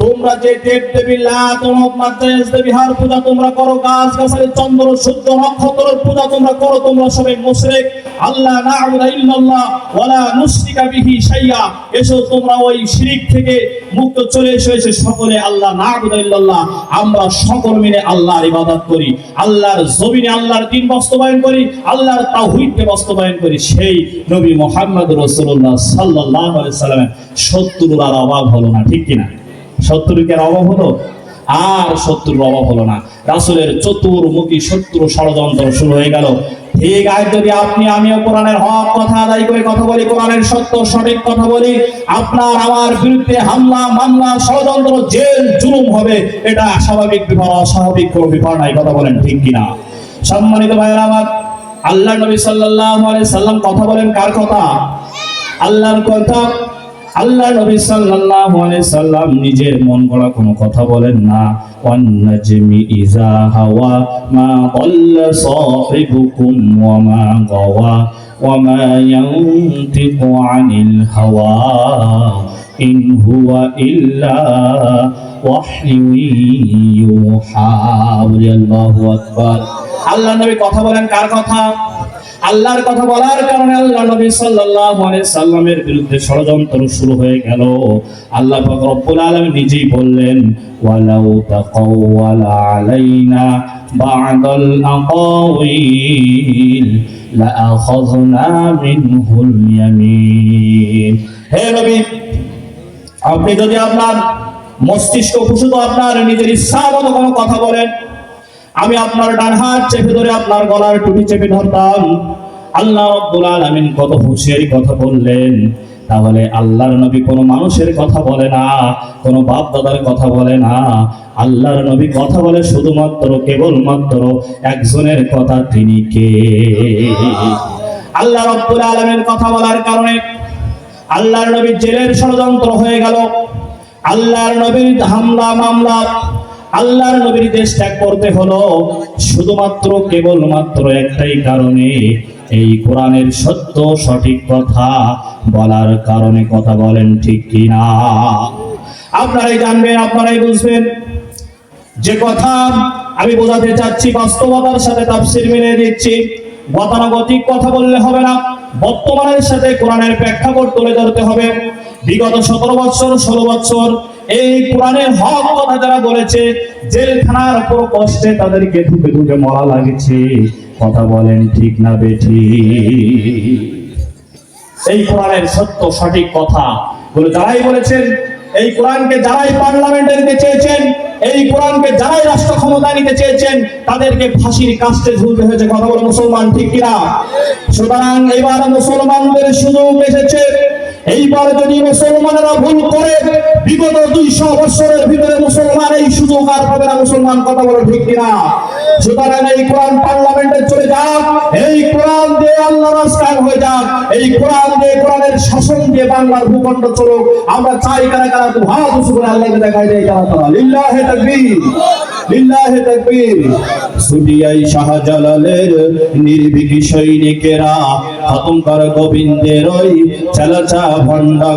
তোমরা যে দেব দেবী পূজা তোমরা করো গাছ চন্দ্র, সূর্য পূজা তোমরা করো, তোমরা সবাই আল্লাহ বিহি এসো তোমরা ওই শিরিক থেকে মুক্ত চলে এসো সকলে আল্লাহ ইল্লাল্লাহ। আমরা সকল মিলে আল্লাহর ইবাদত করি, আল্লাহর জমিনে আল্লাহর দিন বাস্তবায়ন করি, আল্লাহর তাওহীদকে বাস্তবায়ন করি। সেই নবী মুহাম্মদ রাসূলুল্লাহ সাল্লাল্লাহু আলাইহি সাল্লামের শত্রুর অভাব হলো না, ঠিক কিনা? শত্রুকের অভাব হলো? আর শত্রুর অভাব হলো না। রাসূলের চতুর্মুখী শত্রু ষড়যন্ত্র শুরু হয়ে গেল। ঠিক যদি আপনি, আমিও কোরআনের হক কথা আদায় করে কথা বলি, কোরআনের সত্য, সঠিক কথা বলি, আপনার, আমার বিরুদ্ধে হামলা, মামলা, ষড়যন্ত্র, জেল, জুলুম হবে, এটা স্বাভাবিক ব্যাপার, অস্বাভাবিক কোনো ব্যাপার নাই কথা বলেন ঠিক কিনা? সম্মানিত ভাইয়েরা আমার, আল্লাহ নবী আলাইহি সাল্লাম কথা বলেন কার কথা? আল্লাহর কথা। আল্লাহ নবী সাল্লাল্লাহু আলাইহি সাল্লাম নিজের মন গড়া কোনো কথা বলেন না। ওয়ান নাজমি ইজা হাওয়া, মা দাল্লা সাহিবুকুম ওয়া মা গাওয়া, ওয়া মা ইয়ানতিকু আনিল হাওয়া, ইন হুয়া ইল্লা ওয়াহয়ু ইউহা আল্লাহু আকবার। আল্লাহ নবী কথা বলেন কার কথা? আল্লাহর কথা বলার কারণে আল্লাহ নবী সাল্লাল্লাহু আলাইহি সাল্লামের বিরুদ্ধে ষড়যন্ত্র শুরু হয়ে গেল। আল্লাহ পাক রব্বুল আলামিন নিজেই বললেন, ওয়ালাউ তাকাওয়ালা আলাইনা বা'দাল আকাওয়িল লাআখাযনা মিনহুল ইয়ামিন। হে নবী, আপনি যদি আপনার মস্তিষ্ক প্রসূত আপনার নিজের ইচ্ছা মতো কোনো কথা বলেন আমি আপনার ডান হাত চেপে ধরে আপনার গলার টুপি চেপে ধরতাম। আল্লাহ রব্বুল আলামিন কত হুঁশিয়ারি কথা বললেন। তাহলে আল্লাহর নবী কোনো মানুষের কথা বলে না, কোনো বাপ দাদার কথা বলে না। আল্লাহর নবী কথা বলে শুধুমাত্র, কেবলমাত্র একজনের কথা তিনি কে? আল্লাহ রব্বুল আলামিনের কথা বলার কারণে আল্লাহর নবীর জেলের ষড়যন্ত্র হয়ে গেল। আল্লাহর নবীর হামলা মামলা আল্লাহর নবীর দেশ ত্যাগ করতে হলো শুধুমাত্র কেবলমাত্র একটাই কারণে। এই কোরআনের সত্য, সঠিক কথা বলার কারণে কথা বলেন ঠিক কিনা? আপনারাই জানবেন, আপনারাই বুঝবেন। যে কথা আমি বোঝাতে চাচ্ছি, বাস্তবতার সাথে তাফসির মিলিয়ে দিচ্ছি। গতানুগতিক কথা বললে হবে না। বর্তমানের সাথে কোরআনের প্রেক্ষাপট তুলে ধরতে হবে। বিগত সতেরো বছর, ষোলো বছর এই কোরআনের হক কথা যারা বলেছে, জেলখানার উপর কষ্টে তাদেরকে ধুকে ধুকে মরা লাগছে। কথা বলেন ঠিক না বেঠি। এই কোরআনের সত্য, সঠিক কথা বলে যারাই বলেছেন, এই কোরআনকে যারাই পার্লামেন্টে নিতে চেয়েছেন, এই কোরআনকে যারাই রাষ্ট্র ক্ষমতায় নিতে চেয়েছেন, তাদেরকে ফাঁসির কাস্তে ঝুলতে হয়েছে কথা বলে মুসলমান ঠিক কিনা? সুতরাং এবার মুসলমানদের সুযোগ এসেছে। এইবার যদি মুসলমানেরা ভুল করে, বিগত দুইশো বছরের ভিতরে মুসলমান এই সুযোগ আর পাবে না মুসলমান কথা বলে ঠিক কিনা? সুতরাং এই কোরআন পার্লামেন্টে চলে যাক, এই কোরআন দিয়ে আল্লাহ রাস্তায় হয়ে যাক, এই কোরআন দিয়ে কোরআনের শাসন দিয়ে বাংলার ভূখণ্ড চলুক। আমরা চাই কারা কারা দু হাত করে আল্লাহকে দেখাই দেয় কারা তারা। লিল্লাহে তাকবীর লিল্লাহে তাকবীর। সুদিয়াই শাহজালালের নির্ভীক সৈনিকেরা, খতম কর গোবিন্দের ওই চালাচা ভণ্ডা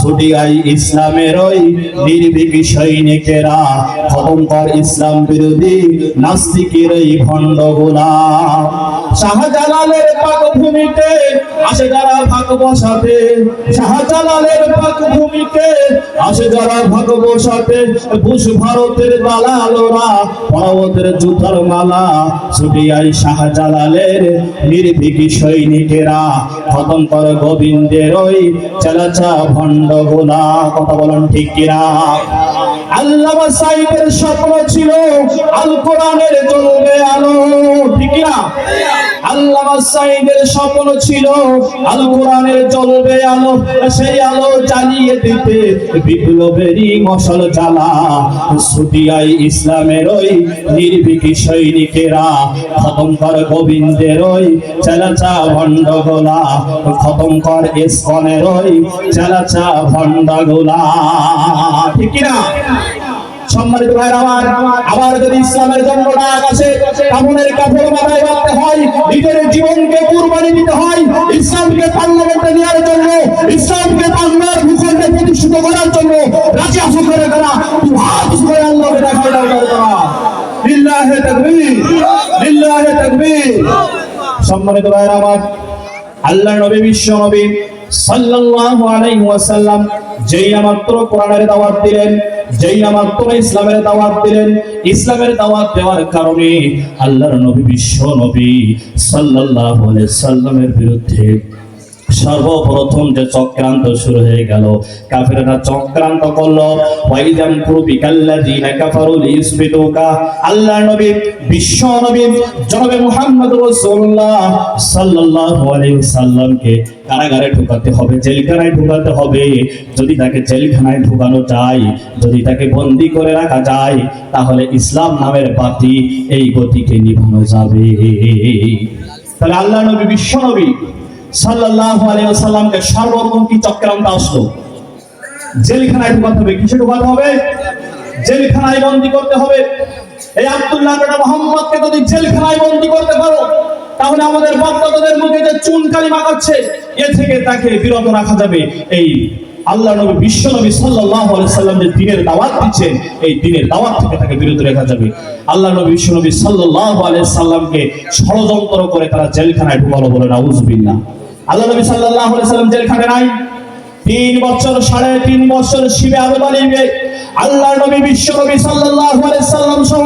সুদিয়াই ইসলামের ওই নির্ভীক সৈনিকেরা ইসলাম বিরোধী নাস্তিকের এই ভণ্ড শাহজালালের পাক আসে যারা ভাগ বসাতে শাহজালালের পাক ভূমিতে আসে যারা ভাগ বসাতে বুশ ভারতের দালালোরা, পরবতের জুতার মালা ছুটিয়াই শাহজালালের নির্ভীক সৈনিকেরা খতম কর গোবিন্দের ওই চালাচা ভণ্ড গোলা কথা বলেন ঠিক কিনা? আল্লামা সাহেবের স্বপ্ন ছিল আল কোরআনের জ্বলবে আলো ছিল আল কোরআনের আলো, সেই আলো জ্বালিয়ে দিতে। বিপ্লবেরই মশাল ইসলামের ওই নির্ভীক সৈনিকেরা, খতম কর গোবিন্দের ওই চালাচা ভণ্ড গোলা খতম কর ইসকনের ওই চালাচা ভণ্ড ঠিক কিনা? সম্মানিত ভাইরা আমার, আবার যদি ইসলামের জন্য ডাক আসে কামনের কাপড় মাথায় রাখতে হয়, নিজের জীবনকে কুরবানি দিতে হয়, ইসলামকে পার্লামেন্টে নেওয়ার জন্য, ইসলামকে বাংলার প্রতিষ্ঠিত করার জন্য করে আল্লাহকে করা লিল্লাহে তাকবীর লিল্লাহে তাকবীর। সম্মানিত ভাইরা আল্লাহ নবী, বিশ্ব নবী সাল্লাল্লাহু আলাইহি ওয়াসাল্লাম যেই মাত্র কোরআনের দাওয়াত দিলেন, যেই মাত্র ইসলামের দাওয়াত দিলেন, ইসলামের দাওয়াত দেওয়ার কারণে আল্লাহর নবী বিশ্ব নবী সাল্লাল্লাহু আলাইহি সাল্লামের বিরুদ্ধে সর্বপ্রথম যে চক্রান্ত শুরু হয়ে গেল, কাফেররা চক্রান্ত করল। ওয়াইদাম কুরবি কাল্লাযিনা কাফারু লিইসবিতুকা আল্লাহ নবী, বিশ্ব নবী, জনাবে মুহাম্মদ রাসূলুল্লাহ সাল্লাল্লাহু আলাইহি সাল্লামকে কারাগারে ঢোকাতে হবে, জেলখানায় ঢোকাতে হবে। যদি তাকে জেলখানায় ঢোকানো যায়, যদি তাকে বন্দি করে রাখা যায়, তাহলে ইসলাম নামের বাতি এই গতিকে নিভানো যাবে। তাহলে আল্লাহ নবী, বিশ্ব নবী আলাইহি ওয়াসাল্লামকে চক্রান্ত আসলো। জেলখানায় ঢুকাতে হবে। ঢুকাতে হবে? জেলখানায় বন্দি করতে হবে। এই আব্দুল্লাহ মোহাম্মদকে যদি জেলখানায় বন্দি করতে পারো, তাহলে আমাদের মুখে যে চুন এ থেকে তাকে বিরত রাখা যাবে। এই আল্লাহ নবী, বিশ্ব নবী যে দিনের দাওয়াত দিচ্ছেন, এই দিনের দাওয়াত থেকে তাকে বিরত রাখা যাবে। আল্লাহ নবী, বিশ্ব নবী আলাইহি সাল্লামকে ষড়যন্ত্র করে তারা জেলখানায় ঢুকালো বলে নাউজুবিল্লাহ। আল্লাহ তিন সাড়ে তিন আল্লাহ নবী বিশ্ব নবী সাল্লাল্লাহু আলাইহি সাল্লাম সহ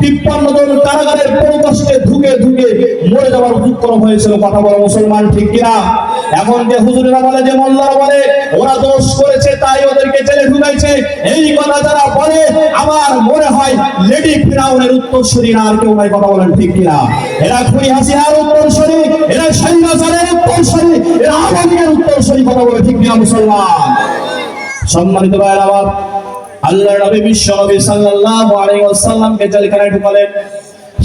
53 জন কারাগারের পরিকষ্টে ধুকে ধুকে মরে যাওয়ার উপক্রম হয়েছিল। কথা মুসলমান ঠিক কিনা? এখন যে হুজুরেরা বলে, যে মোল্লারা বলে, ওরা দোষ করেছে, তাই ওদেরকে জেলে ঢুকাইছে। এই কথা যারা বলে, আমার মনে হয় লেডি ফিরাউনের উত্তরসূরি না, আর কেউ কথা বলেন ঠিক কিনা? এরা খুনি হাসিনার উত্তরসূরি, এরা সৈন্যাচারের সম্মানিত ভাইয়ের আবার আল্লাহ নবী বিশ্ব নবী সাল্লাল্লাহু আলাইহি ওয়াসাল্লামকে ঢুকালেন।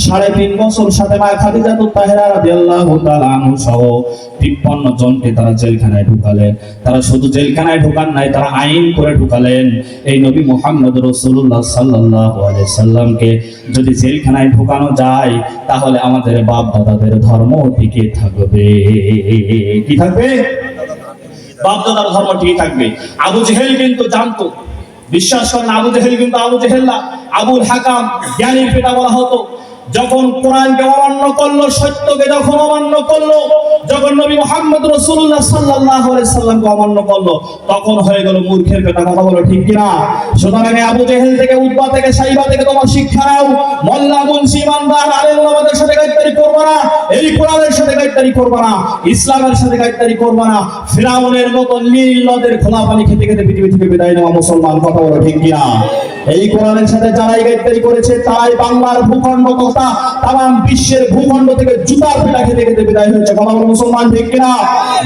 সাড়ে তিন বছর সাথে মা খাদিজা তো তাহেরা রাদিয়াল্লাহু তাআলা আনহু সহ 53 জনকে তারা জেলখানায় ঢুকালেন। তারা শুধু জেলখানায় ঢুকান নাই, তারা আইন করে ঢুকালেন। এই নবী মুহাম্মদ রাসূলুল্লাহ সাল্লাল্লাহু আলাইহি সাল্লামকে যদি জেলখানায় ঢুকানো যায়, তাহলে আমাদের বাপ দাদাদের ধর্ম টিকে থাকবে। কি থাকবে? বাপ দাদার ধর্ম টিকে থাকবে। আবু জেহেল কিন্তু জানতো। বিশ্বাস করেন, আবু জেহেল কিন্তু আবু জেহেল না আবুল হাকাম, জ্ঞানীর পিতা বলা হতো। যখন কোরআনকে অমান্য করল, সত্যকে যখন অমান্য করল, যখন নবী মোহাম্মদ রসুল্লাহ সাল্লাহ সাল্লামকে অমান্য করল, তখন হয়ে গেল মূর্খের পেটা কথা বলো ঠিক কিনা? সুতরাং আবু জেহেল থেকে উদ্বা থেকে, সাইবা থেকে তোমার শিক্ষা নাও। মোল্লা, মুন্সি, ইমানদার, আলেম ওলামাদের সাথে গাদ্দারি করবে না, এই কোরআনের সাথে গাদ্দারি করবে না, ইসলামের সাথে গাদ্দারি করবে না, ফিরাউনের মতো নীল নদের খোলা পানি খেতে খেতে পৃথিবী থেকে বিদায় নেওয়া মুসলমান, কথা বলো ঠিক কিনা? এই কোরআনের সাথে যারাই গাদ্দারি করেছে, তারাই বাংলার ভূখণ্ড কথা তাম বিশ্বের ভূখণ্ড থেকে জুতার পিলা খেতে খেতে বিদায় হয়েছে। কথা বলো মুসলমান ঠিক কিনা?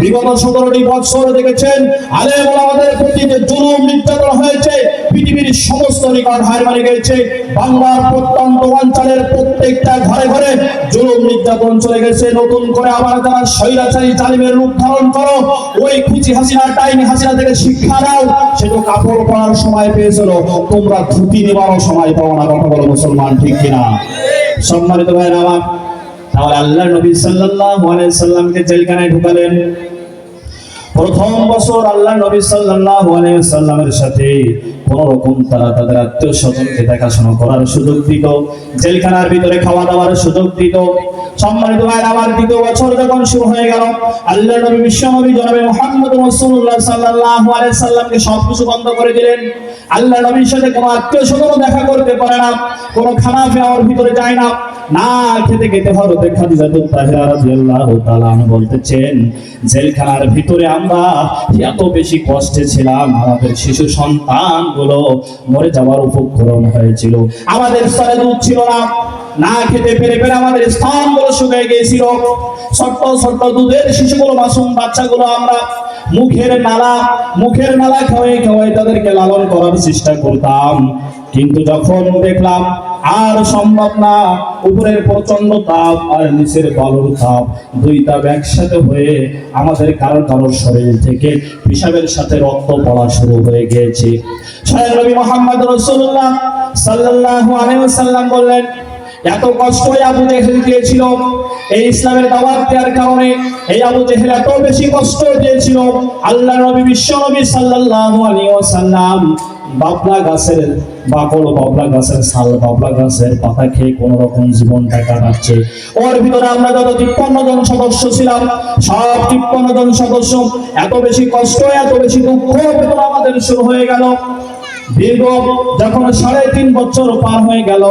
বিগত সতেরোটি বৎসর দেখেছেন আলে আমাদের প্রতি যে জুলুম নির্যাতন হয়েছে পৃথিবীর সমস্ত রেকর্ড মারি গেছে। বাংলার প্রত্যন্ত অঞ্চলের প্রত্যেকটা ঘরে ঘরে জুলুম নির্যাতন চলে গেছে। নতুন করে আবার যারা স্বৈরাচারী জালিমের রূপ ধারণ করো, ওই খুচি হাসিনা টাইম হাসিনা থেকে শিক্ষা নাও, সে তো কাপড় পরার সময় পেয়েছিল। তোমরা ধুতি নেবারও সময় পাও না, কথা বলো মুসলমান ঠিক কিনা? সম্মানিত ভাইরা আমার, তাহলে আল্লাহ নবী সাল্লাল্লাহু আলাইহি সাল্লামকে জেলখানায় ঢুকালেন। প্রথম বছর আল্লাহ নবী সাল্লাল্লাহু আলাইহি সাল্লামের সাথে কোন রকম তারা তাদের আত্মীয় স্বজনকে দেখাশোনা করার সুযোগ দিত, জেলখানার ভিতরে খাওয়া দাওয়ার সুযোগ দিত। সম্মানিত ভাইরা আমার দ্বিতীয় বছর যখন শুরু হয়ে গেল আল্লাহ নবী বিশ্ব নবী জনাবে মুহাম্মদ রাসূলুল্লাহ সাল্লাল্লাহু আলাইহি সাল্লামকে সবকিছু বন্ধ করে দিলেন। আল্লাহ নবীর সাথে কোনো আত্মীয় স্বজনও দেখা করতে পারে না, কোনো খানা খাওয়ার ভিতরে যায় না। না খেতে খেতে হরতে খাদিজা তো তাহিরা রাদিয়াল্লাহু তাআলা বলতেছেন, জেলখানার ভিতরে আমরা এত বেশি কষ্টে ছিলাম, আমাদের শিশু সন্তানগুলো মরে যাওয়ার উপক্রম হয়েছিল। আমাদের স্তরে দুধ ছিল না না খেতে পেরে পেরে আমাদের স্থানগুলো শুকিয়ে গিয়েছিল। ছোট্ট ছোট্ট দুধের শিশুগুলো, মাসুম বাচ্চাগুলো আমরা মুখের নালা মুখের নালা খাওয়াই খাওয়াই তাদেরকে লালন করার চেষ্টা করতাম। কিন্তু যখন দেখলাম আর সম্ভব না, উপরের প্রচণ্ড তাপ আর নিচের বালুর তাপ দুই তাপ একসাথে হয়ে আমাদের কারও কারোর শরীর থেকে পিসাবের সাথে রক্ত পড়া শুরু হয়ে গিয়েছে। আলাইহি বললেন, এত কষ্ট আবু জেহেল দিয়েছিল। এই ইসলামের দাওয়াত দেওয়ার কারণে এই আবু জেহেল এত বেশি কষ্ট দিয়েছিল। আল্লাহ নবী বিশ্ব নবী সাল্লাল্লাহু আলাইহি ওয়াসাল্লাম বাবলা গাছের বাকল বাবলা গাছের ছাল বাবলা গাছের পাতা খেয়ে কোন রকম জীবনটা কাটাচ্ছে ওর ভিতরে আমরা যত তিপ্পান্ন জন সদস্য ছিলাম, সব তিপ্পান্ন জন সদস্য, এত বেশি কষ্ট, এত বেশি দুঃখ আমাদের শুরু হয়ে গেল। দীর্ঘ যখন সাড়ে তিন বছর পার হয়ে গেল,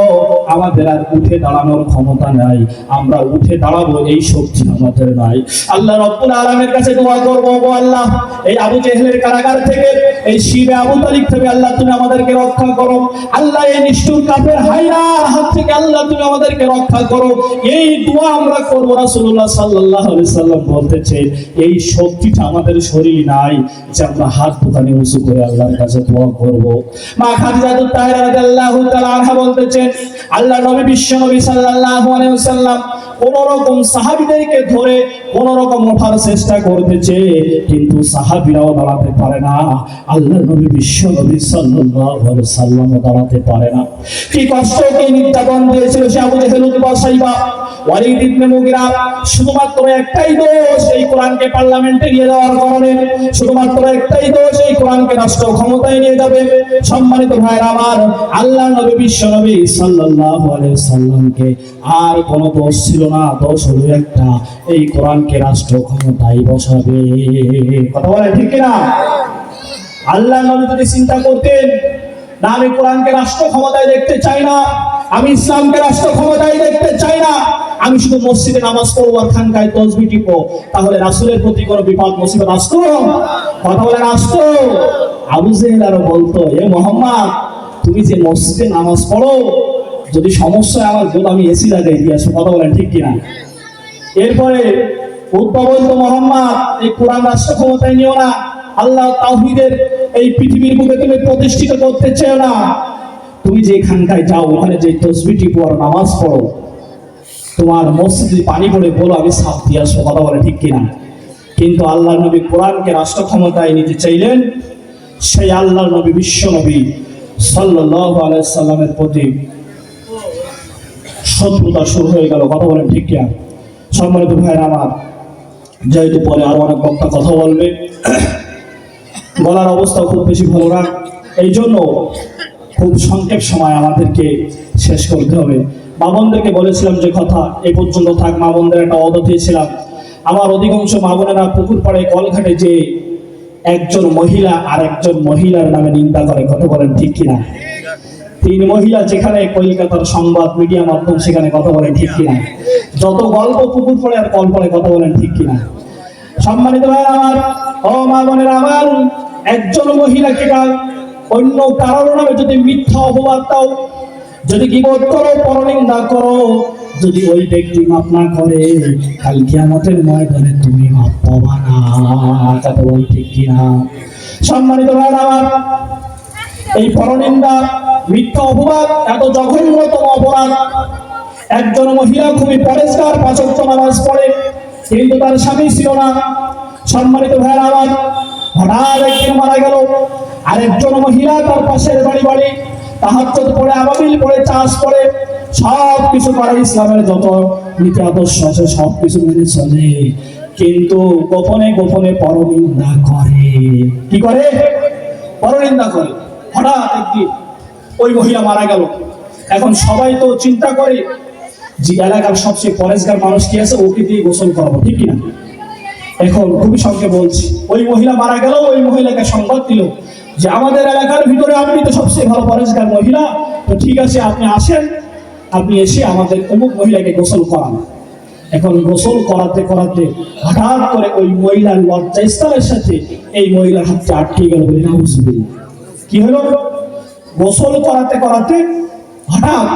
আমাদের আর উঠে দাঁড়ানোর ক্ষমতা নাই। আমরা উঠে দাঁড়াবো এই শক্তি আমাদের নাই। আল্লাহ রব্বুল আলমের কাছে দোয়া করব গো আল্লাহ, এই আবু কারাগার থেকে, এই শিবে আবু থেকে আল্লাহ তুমি আমাদেরকে রক্ষা করো। আল্লাহ, এই নিষ্ঠুর কাপের হাইরার হাত থেকে আল্লাহ তুমি আমাদেরকে রক্ষা করো। এই দোয়া আমরা করব, রাসূলুল্লাহ সাল্লাল্লাহু আলাইহি সাল্লাম বলতেছেন এই শক্তিটা আমাদের শরীর নাই যে আমরা হাত দোকানে উঁচু করে আল্লাহর কাছে দোয়া করব। দাঁড়াতে পারে না। আল্লাহ নবী বিশ্ব নবী সাল্লাম দাঁড়াতে পারে না। কি কষ্ট দিয়েছিল শুধুমাত্র একটাই দোষ এই কোরআনকে পার্লামেন্টে নিয়ে যাওয়ার কারণে, শুধুমাত্র একটাই দোষ এই কোরআনকে রাষ্ট্র ক্ষমতায় নিয়ে যাবে। সম্মানিত ভাইরা আমার আল্লাহ নবী, বিশ্ব নবী সাল্লাল্লাহু আলাইহি সাল্লামকে আর কোনো দোষ ছিল না। দোষ হলো একটা, এই কোরআনকে রাষ্ট্র ক্ষমতায় বসাবে। কথা বলে ঠিক কিনা? আল্লাহ নবী যদি চিন্তা করতেন না, আমি কোরআনকে রাষ্ট্র ক্ষমতায় দেখতে চাই না, আমি ইসলামকে রাষ্ট্র ক্ষমতায় দেখতে চাই না, আমি শুধু মসজিদে নামাজ পড়ব আর খানকায় তসবি টিপো তাহলে রাসূলের প্রতি কোনো বিপদ মুসিবত আসতো? কথা বলে আসতো? আবু জেহেল আরও বলতো, এ মোহাম্মদ, তুমি যে মসজিদে নামাজ পড়ো, যদি সমস্যা আমার বোধ আমি এসি লাগাই দিয়ে আসব কথা বলেন ঠিক কিনা? এরপরে উদ্ভব বলতো, মোহাম্মদ, এই কোরআন রাষ্ট্র ক্ষমতায় নিও না, আল্লাহ তাওহীদের এই পৃথিবীর বুকে তুমি প্রতিষ্ঠিত করতে চেও না। তুমি যে খানকায় যাও, ওখানে যে তসবিটি পড়ো, নামাজ পড়ো, তোমার মসজিদে পানি পড়ে বলো, আমি সাফ দিয়ে আসব, কথা বলে ঠিক কিনা? কিন্তু আল্লাহ নবী কোরআনকে রাষ্ট্র ক্ষমতায় নিতে চাইলেন সেই আল্লাহ নবী, বিশ্ব নবী আলাইহি সাল্লামের প্রতি শত্রুতা শুরু হয়ে গেল। কথা বলেন ঠিক কিনা? সম্মানিত ভাইয়ের আমার, যেহেতু পরে আরও অনেক বক্তা কথা বলবে গলার অবস্থা খুব বেশি ভালো না। এই জন্য খুব সংক্ষেপ সময় আমাদেরকে শেষ করতে হবে। মামনদেরকে বলেছিলাম যে কথা, এ পর্যন্ত থাক মামনদের একটা অদ দিয়েছিলাম আমার অধিকাংশ মামনেরা পুকুর পাড়ে, কলঘাটে যে একজন মহিলা আর একজন মহিলার নামে নিন্দা করে, কথা বলেন ঠিক কিনা? তিন মহিলা যেখানে কলকাতার সংবাদ মিডিয়া মাধ্যম সেখানে কথা বলেন ঠিক কিনা? যত গল্প পুকুর পড়ে আর কল পড়ে, কথা বলেন ঠিক কিনা? সম্মানিত ভাই আমার, ও মা বোনের আমার, একজন মহিলাকে কাল অন্য কারোর নামে যদি মিথ্যা অপবাদ দাও, যদি গিবত করো, পরনিন্দা করো যদি ওই ব্যক্তি মাপ না করে কাল কিয়ামতের ময়দানে তুমি মাপ পাবা না কথা বল ঠিক কিনা সম্মানিত ভাই আমার, এই পরনিন্দা, মিথ্যা অপবাদ, এত জঘন্যতম অপরাধ। একজন মহিলা খুবই পরিষ্কার পাচক নামাজ পড়ে, কিন্তু তার স্বামী ছিল না। সম্মানিত ভাইয়ের আমার, হঠাৎ একদিন মারা গেল। আরেকজন মহিলা তার পাশের বাড়ি বাড়ি, তাহাজ্জুদ পড়ে, আবাবিল পড়ে, চাষ করে সব কিছু করে ইসলামের যত নীতি আদর্শ আছে সব কিছু মেনে চলে। কিন্তু গোপনে গোপনে পরনিন্দা করে। কি করে? পরনিন্দা করে। হঠাৎ একদিন ওই মহিলা মারা গেল। এখন সবাই তো চিন্তা করে যে এলাকার সবচেয়ে পরেশগার মানুষ কি আছে, ওকে দিয়ে গোসল করাবো, ঠিক কিনা? এখন খুবই সঙ্গে বলছি, ওই মহিলা মারা গেল, ওই মহিলাকে সংবাদ দিল যে আমাদের এলাকার ভিতরে আপনি তো সবচেয়ে ভালো পরেশগার মহিলা। তো ঠিক আছে, আপনি আসেন আপনি এসে আমাদের অমুক মহিলাকে গোসল করান। এখন গোসল করাতে করাতে হঠাৎ করে ওই মহিলার লজ্জাস্থানের সাথে এই মহিলার হাতটা আটকে গেল বলে নাউজুবিল্লাহ। কি হলো? গোসল করাতে করাতে হঠাৎ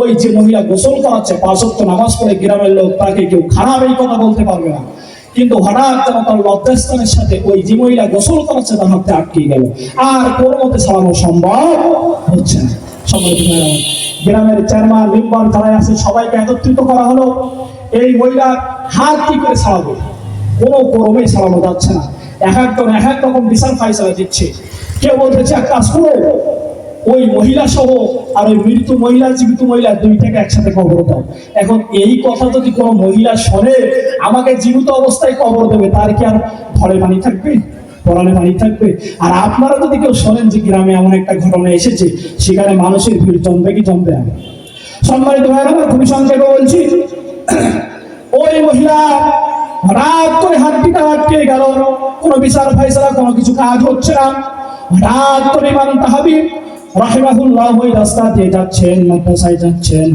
ওই যে মহিলা গোসল করাচ্ছে পাঁচ ওয়াক্ত নামাজ পড়ে গ্রামের লোক, তাকে কেউ খারাপ এই কথা বলতে পারবে না। কিন্তু হঠাৎ যেন তার লজ্জাস্থানের সাথে ওই যে মহিলা গোসল করাচ্ছে, তার হাতে আটকে গেল। আর কোনো মতে চালানো সম্ভব হচ্ছে না। গ্রামের চেয়ারম্যান, মেম্বার যারা আছে, সবাইকে একত্রিত করা হলো। এই মহিলা হাত কি করে ছাড়াবে কোনো ক্রমেই চালানো যাচ্ছে না। এক একজন এক এক রকম বিশাল ফাইসলা দিচ্ছে। কেউ বলতেছে এক কাজ করো ওই মহিলা সহ আর ওই মৃত্যু মহিলা, জীবিত মহিলা দুইটাকে একসাথে কবর দাও। এখন এই কথা যদি কোনো মহিলা শোনে, আমাকে জীবিত অবস্থায় কবর দেবে, তার কি আর ঘরে পানি থাকবে? পরানে পানি থাকবে? আর আপনারা যদি কেউ শোনেন যে গ্রামে এমন একটা ঘটনা এসেছে, সেখানে মানুষের ভিড় জমবে কি জমবে না? সম্মানিত আমার খুবই সংক্ষেপে বলছি, ওই মহিলা রাত করে হাড্ডিটা আটকে গেল। কোনো বিচার ফাইসলা, কোনো কিছু কাজ হচ্ছে না। রাত করে ইমাম তাহাবি রাহিমাহুল্লাহ ওই রাস্তা দিয়ে যাচ্ছেন, মাদ্রাসায় যাচ্ছেন।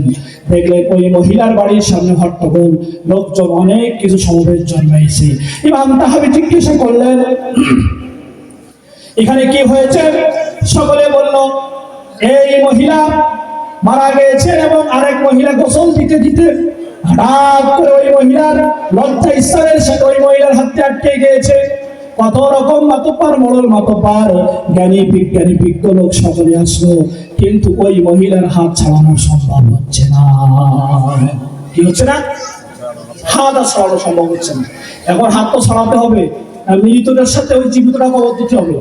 দেখলেন ওই মহিলার বাড়ির সামনে হট্টগোল। লোকজন অনেক কিছু সমাবেশ জন্মাইছে। ইমাম তাহাবি জিজ্ঞাসা করলেন, এখানে কি হয়েছে? সকলে বলল, এই মহিলা মারা গিয়েছে এবং আরেক মহিলা গোসল দিতে দিতে হঠাৎ করে ওই মহিলার লজ্জা ইসলামের সাথে ওই মহিলার হাতে আটকে গিয়েছে। কত রকম মাতব্বার মরল মাতব্বার জ্ঞানী বিজ্ঞানী বিজ্ঞ লোক সকলে আসলো। কিন্তু ওই মহিলার হাত ছাড়ানো সম্ভব হচ্ছে না। কি হচ্ছে না? হাত আর ছড়ানো সম্ভব হচ্ছে না। এখন হাত তো ছড়াতে হবে। আর মৃতদের সাথে ওই জীবিতটা কবর দিতে হবে।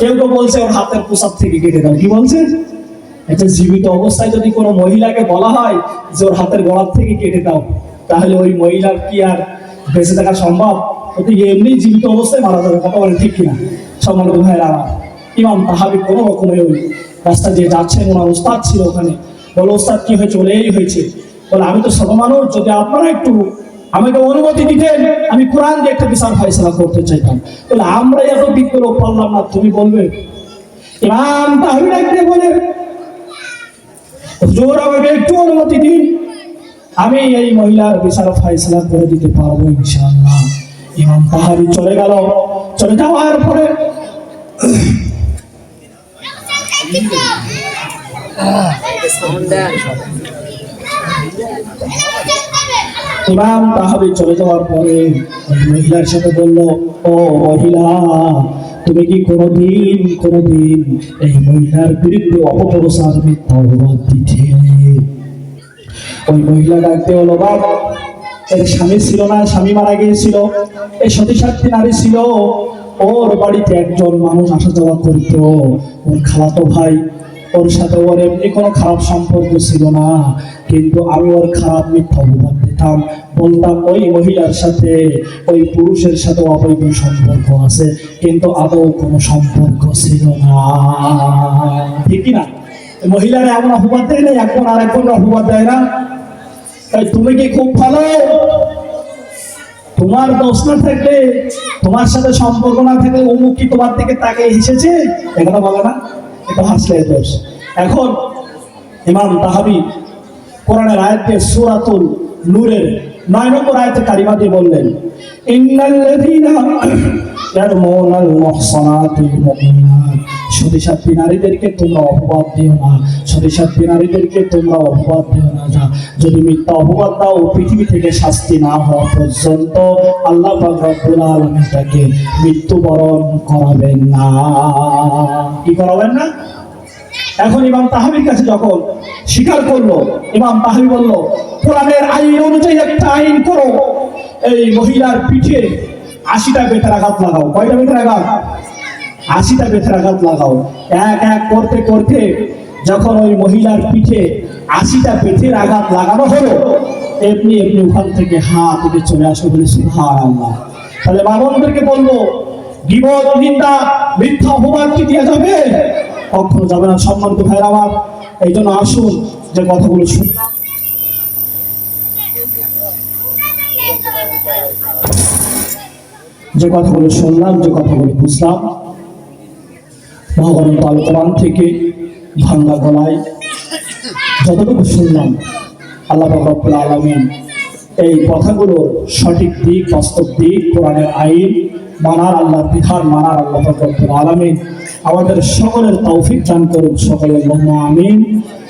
কেউ কেউ বলছে, ওর হাতের পোশাক থেকে কেটে দাও। কি বলছে? এটা জীবিত অবস্থায় যদি কোনো মহিলাকে বলা হয় যে, ওর হাতের গলার থেকে কেটে দাও, তাহলে ওই মহিলার কি আর বেঁচে থাকা সম্ভব? এমনি জীবিত অবস্থায় মারা যাবে ঠিক কিনা? সম্মানিত ভাইরা আমার ইমাম তাহাবি কোনো ওই রাস্তা দিয়ে যাচ্ছেন ওনার ওস্তাদ ছিল ওখানে। বলো, ওস্তাদ, কি হয়েছে? বলে, এই হয়েছে। বলে, আমি তো মানুষ, যদি আপনারা একটু আমাকে অনুমতি দিতেন, আমি কোরআন দিয়ে একটা বিচার ফয়সলা করতে চাইতাম। বলে, আমরা এত বিজ্ঞ লোক পারলাম না, তুমি বলবে? ইমাম ডাকতে বলে, হুজুর, আমাকে একটু অনুমতি দিন। আমি এই মহিলার বিচার ফয়সলা করে দিতে পারব ইনশাআল্লাহ। ইমাম তাহাবি চলে গেল। চলে যাওয়ার পরে ইমাম তাহাবি চলে যাওয়ার পরে মহিলার সাথে বলল, ও মহিলা, তুমি কি কোনোদিন কোনোদিন এই মহিলার বিরুদ্ধে অপপ্রচার মিথ্যা অপবাদ দিতে ওই মহিলা ডাকতে হলো বাপ এর স্বামী ছিল না স্বামী মারা গিয়েছিল। এই সতী সাথী নারী ছিল। ওর বাড়িতে একজন মানুষ আসা যাওয়া করতো। ওর খালাতো ভাই, ওর সাথে ওর এমনি কোনো খারাপ সম্পর্ক ছিল না। কিন্তু আমি ওর খারাপ মিথ্যা অপবাদ দিতাম। বলতাম, ওই মহিলার সাথে, ওই পুরুষের সাথে অবৈধ সম্পর্ক আছে, কিন্তু আদৌ কোনো সম্পর্ক ছিল না। ঠিক কি না? মহিলারা এমন অপবাদ দেয় না এখন আর একজন অপবাদ দেয় না। তুমি কি খুব ভালো? তোমার দোষ না থাকলে, তোমার সাথে সম্পর্ক না থাকলে অমুক কি তোমার থেকে তাকে এসেছে এখানে বলে না, এটা হাসলে দোষ। এখন ইমাম তাহাবি কোরআনের আয়াত সুরাতুল সূরাতুল নূরের নয় নম্বর আয়াতে বললেন যদি মিথ্যা অপবাদ দাও, পৃথিবী থেকে শাস্তি না হওয়া পর্যন্ত আল্লাহ তাকে মৃত্যুবরণ করাবেন না। কি করাবেন না? এখন ইমাম তাহাবির কাছে যখন স্বীকার করল, ইমাম তাহাবি বলল কোরআনের আইন অনুযায়ী একটা আইন করো। এই মহিলার পিঠে আশিটা বেতের আঘাত লাগাও। কয়টা বেতের আঘাত? আশিটা বেতের আঘাত লাগাও। এক এক করতে করতে যখন ওই মহিলার পিঠে আশিটা বেতের আঘাত লাগানো হলো, এমনি এমনি ওখান থেকে হাত উঠে চলে আসো বলে সুহার আল্লাহ তাহলে বাবনদেরকে বলব বিপদ নিন্দা, মিথ্যা অপবাদ কি দেওয়া যাবে? কখনো যাবে না। সম্মানিত ভাইয়ের আমার এই জন্য আসুন যে কথাগুলো শুনলাম যে কথাগুলো শুনলাম, যে কথাগুলো বুঝলাম আল কোরআন থেকে ভাঙ্গা গলায় যতটুকু শুনলাম, আল্লাহ রব্বুল আলমিন এই কথাগুলোর সঠিক দিক, বাস্তব দিক, কোরআনের আইন, মানার আল্লাহর বিধান মানার আল্লাহ রব্বুল আলমিন আমাদের সকলের তৌফিক দান করুন, সকলের মোহাম্মদ আমিন।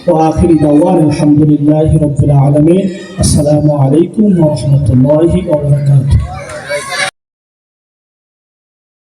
وآخر دعوان الحمد لله رب العالمين. السلام عليكم ورحمة الله وبركاته.